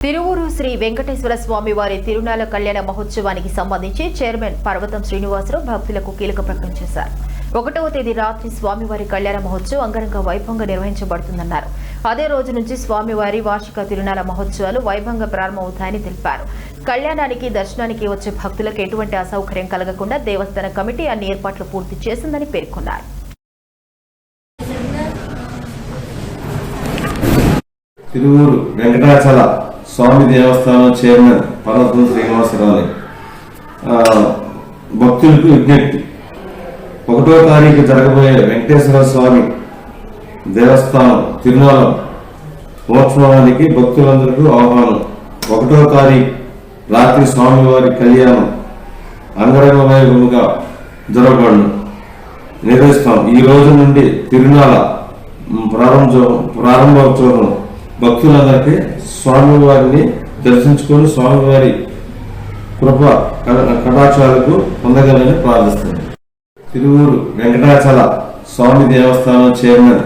తిరువూరు శ్రీ వెంకటేశ్వర స్వామి వారి తిరునాల కళ్యాణ మహోత్సవానికి సంబంధించి చైర్మన్ పర్వతం శ్రీనివాసరావు భక్తులకు కీలక ప్రకటన చేశారు. ఒకటవ తేదీ రాత్రి స్వామివారి కళ్యాణ మహోత్సవం అంగరంగ వైభవంగా నిర్వహించబడుతుందన్నారు. అదే రోజు నుంచి స్వామివారి వార్షిక తిరునాల మహోత్సవాలు వైభవంగా ప్రారంభమవుతాయని తెలిపారు. కళ్యాణానికి దర్శనానికి వచ్చే భక్తులకు ఎటువంటి అసౌకర్యం కలగకుండా దేవస్థాన కమిటీ అన్ని ఏర్పాట్లు పూర్తి చేసిందని పేర్కొన్నారు. తిరువూరు వెంకటాచల స్వామి దేవస్థానం చైర్మన్ పర్వతం శ్రీనివాసరావు భక్తులకు విజ్ఞప్తి. ఒకటో తారీఖు జరగబోయే వెంకటేశ్వర స్వామి దేవస్థానం తిరుమల మహోత్సవానికి భక్తులందరికీ ఆహ్వానం. ఒకటో తారీఖు రాత్రి స్వామివారి కళ్యాణం అంగరంగ వైభవంగా జరగబడును. నిర్వహిస్తాం ఈ రోజు నుండి తిరునాళ మ్, ప్రారంభ ప్రారంభోత్సవం భక్తులందరికీ స్వామివారిని దర్శించుకొని స్వామివారి కృప కటాక్షాలకు పొందగలని ప్రార్థిస్తుంది తిరువూరు వెంకటాచల స్వామి దేవస్థానం చైర్మన్